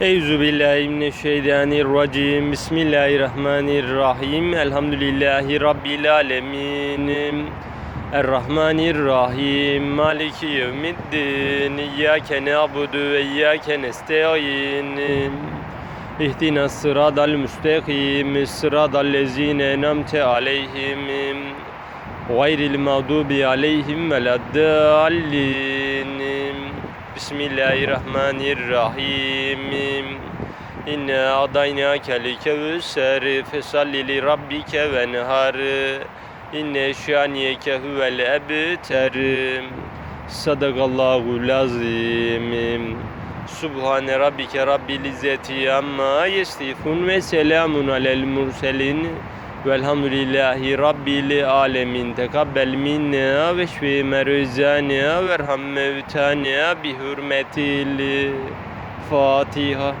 Eyzu billahi mineşşeytanirracim. Bismillahirrahmanirrahim. Elhamdülillahi rabbil alamin. Errahmanirrahim. Maliki yevmiddin. İyyake na'budu ve iyyake nestaîn. İhdina sıradal müstakim. Sıradal lezine en'amte aleyhim. Gayril mağdubi aleyhim veleddallin. Bismillahirrahmanirrahim. İnna adaynâke kevser fesalli li rabbike venhar. İnne şaniyeke huvel ebter. Sadakallahu lazim. Subhane rabbike rabbil izzeti amma yesifun ve selamun alel murselin. Velhamdülillahi Rabbil alemin. Tekabbel minna ve şfi meruzana ve erham mevtana bi hürmetil Fatiha.